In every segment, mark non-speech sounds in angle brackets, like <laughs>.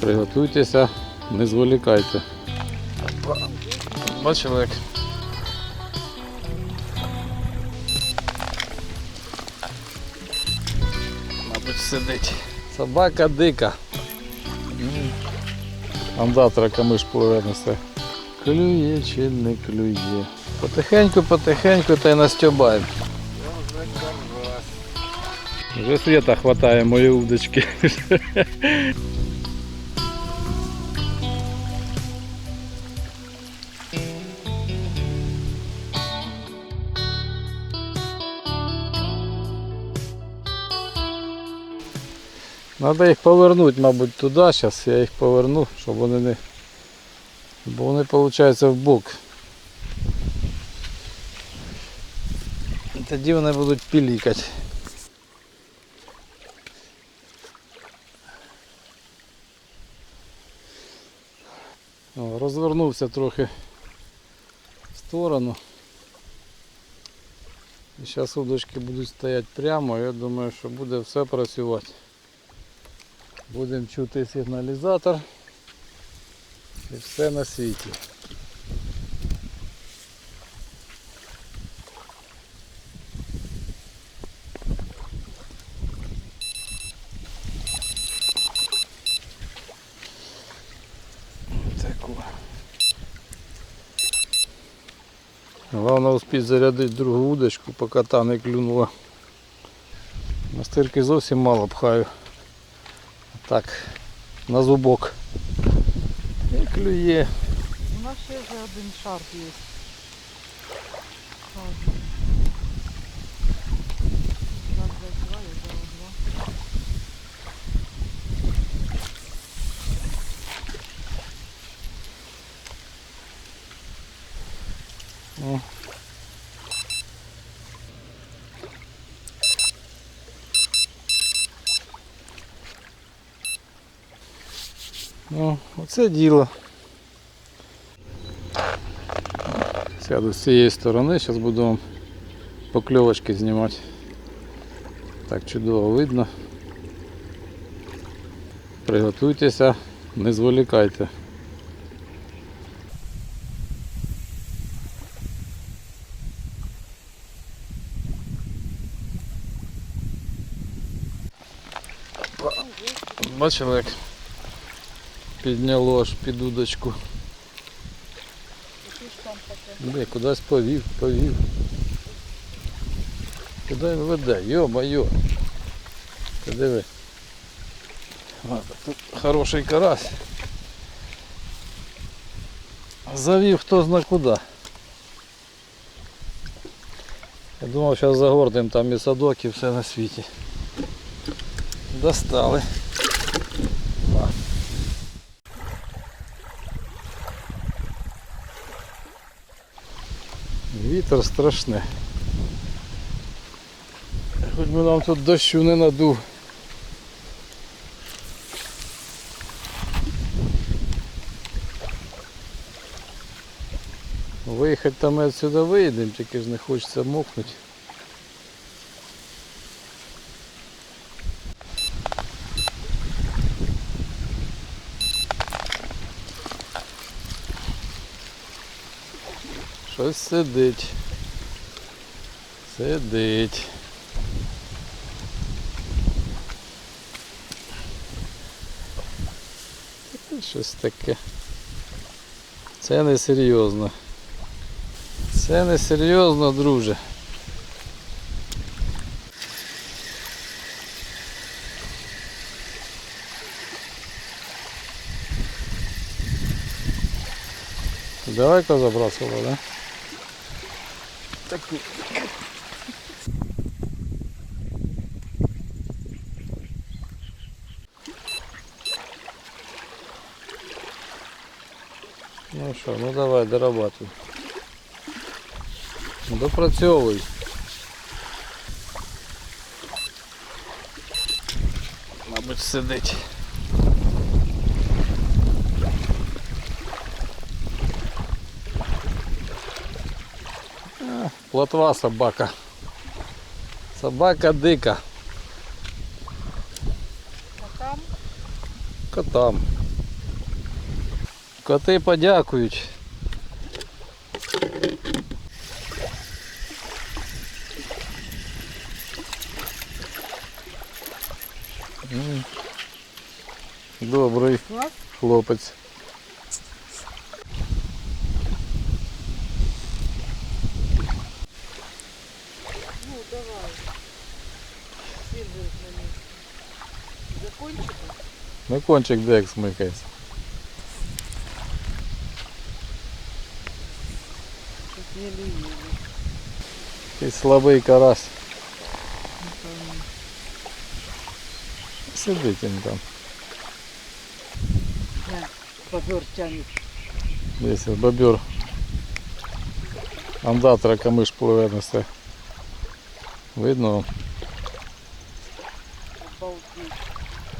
Приготуйтеся, не зволікайте. Бачили як. Мабуть, сидить. Собака дика. Андатра камиш несе. Клює чи не клює. Потихеньку, потихеньку та й настьобаємо. Вже світа хватає мої удочки. Треба їх повернути, мабуть, туди. Зараз я їх поверну, щоб вони не. Бо вони, виходить, в бок. Тоді вони будуть пілікати. Розвернувся трохи в сторону. І зараз удочки будуть стояти прямо, я думаю, що буде все працювати. Будемо чути сигналізатор і все на світі. Головне успіть зарядити другу удочку, поки та не клюнула. Настирки зовсім мало пхаю. Так, на зубок. І клює. У нас ще вже один шарп є. Раз, два, два, я взяла два. О. Ну, оце діло. Сяду з цієї сторони, зараз буду вам покльовочки знімати. Так чудово видно. Приготуйтеся, не зволікайте. Бачили як. Підняло аж під удочку. Де, кудись повів, повів. Куди він веде? Йо-моє. Ти диви. Тут хороший карась. Завів хто зна куди. Я думав, зараз загордим там і садок, і все на світі. Достали. Вітер страшне. Хоч би нам тут дощу не надув. Виїхати там ми відсюди вийдемо, тільки ж не хочеться мокнути. Щось сидить. Сидить. Щось таке. Це не серйозно. Це не серйозно, друже. Далеко забрасывала, да? Таку. Ну що, ну давай, дорабатывай. Допрацьовуй. Мабуть, сидить. Плотва собака. Собака дика. А там Котам. Коти подякують. Добрий хлопець. Ну кончик де як смикається. Якийсь слабий карась. Сидить він там. На, Бобер тянет. Десь бобер. Андатра камиш пливе несе. Видно, Обалдеть.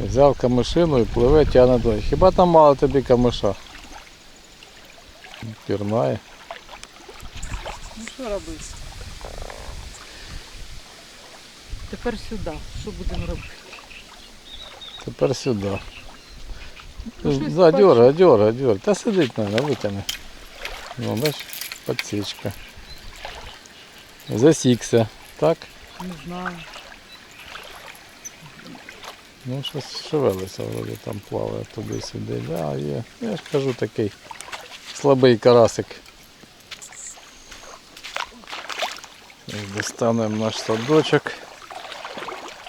Взяв камишину і пливе, тягне туди. Хіба там мало тобі камиша? Пірнає. Ну що робити? Тепер сюди. Що будемо робити? Тепер сюди. Ну, Да, дьора, дьора. Та сидить треба, витягне. Ну, бач, підсічка. Засікся, так? Не знаю. Ну, щось шевелиться, вроді там плаває туди-сюди. Да, є. Я ж кажу такий слабий карасик. Достанемо наш садочок.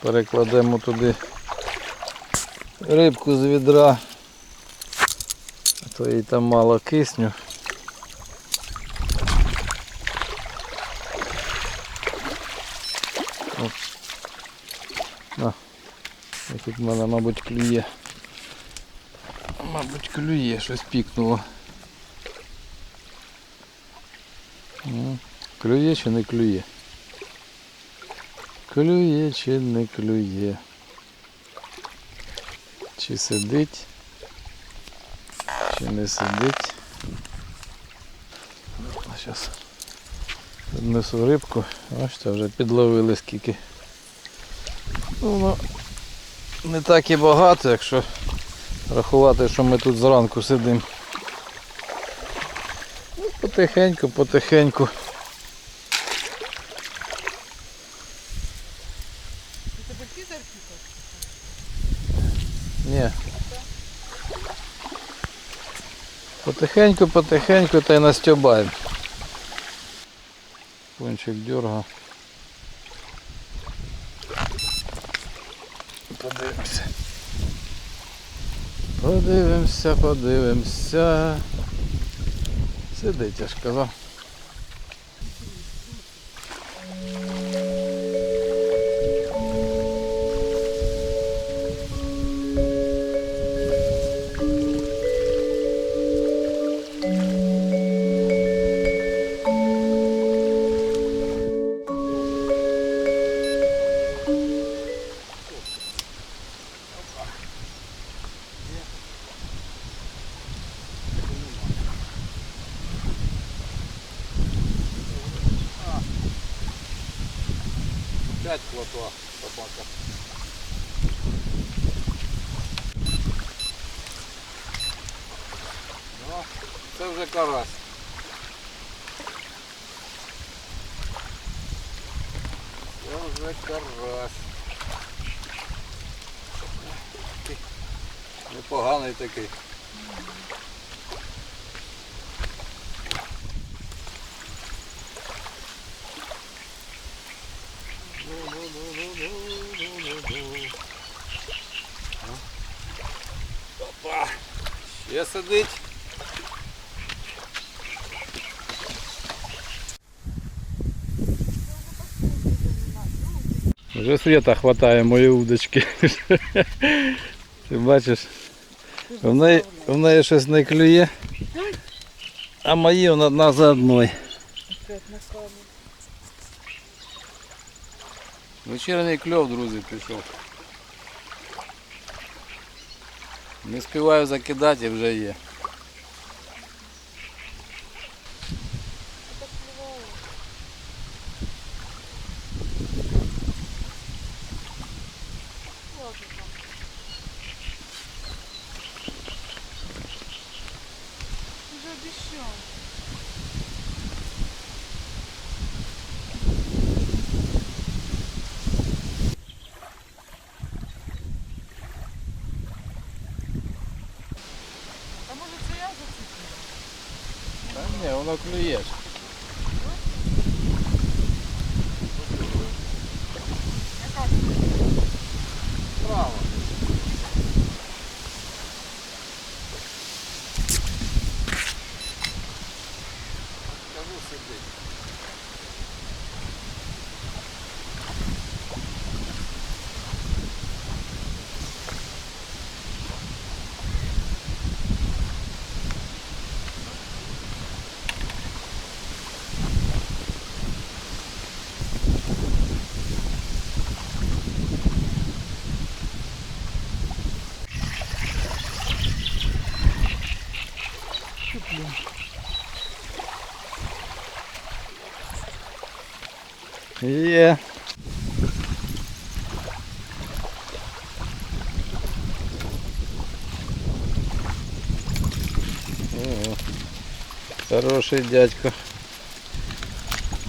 Перекладемо туди рибку з відра. А то їй там мало кисню. Оп. На. Ось Тут в мене, мабуть, клює. Мабуть, клює, щось пікнуло. Ну, Клює чи не клює? Клює чи не клює? Чи сидить? Чи не сидить? Зараз віднесу рибку. Бачите, вже підловили скільки. Ну, не так і багато, якщо рахувати, що ми тут зранку сидимо. Ну, потихеньку, потихеньку. Ні. Потихеньку, потихеньку та й настьобаємо. Кончик дерга. Подивимося. Подивимося, подивимося. Сидить, я ж казав. П'ять плотва собака. Ну, це вже карась. Це вже карась. Непоганий такий. Ще сидить. Вже світа хватає моєї удочки. Ти бачиш, Ти ж в неї, заставляєш. в неї щось не клює, а мої вона одна за одною. Опять на камеру. Вечірній кльов, друзі, пішов. Не співаю закидати, вже є. що? Та ні, воно клює. Є. Хороший дядько.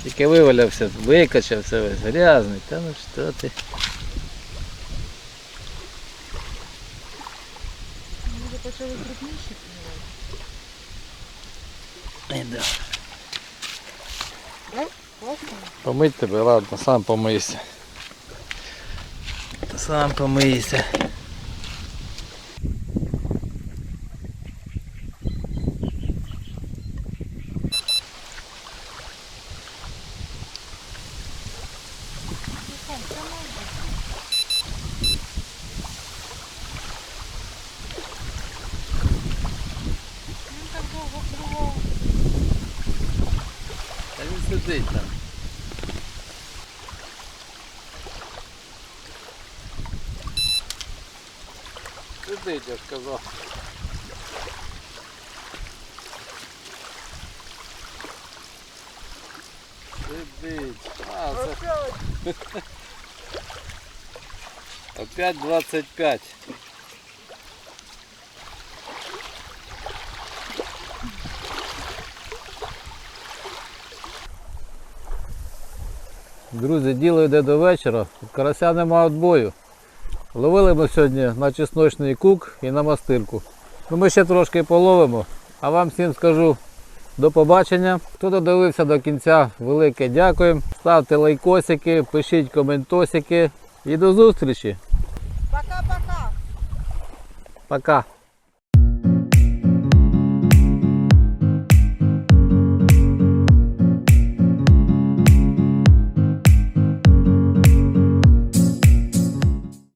Тільки вивалявся, викачався весь, грязний. Та ну що ти? Може почали крупніші плювати? Іде. Помить тебе, ладно, сам помийся. Сам помийся. Та він сидить там. Сидить, я ж казав. Сидить. А, це... Опять <laughs> 25. Друзі, діло йде до вечора. Карася нема відбою. Ловили ми сьогодні на чесночний кук і на мастирку. Ну, ми ще трошки половимо. А вам всім скажу до побачення. Хто додивився до кінця, велике дякую. Ставте лайкосики, пишіть коментосики і до зустрічі. Пока-пока. Пока.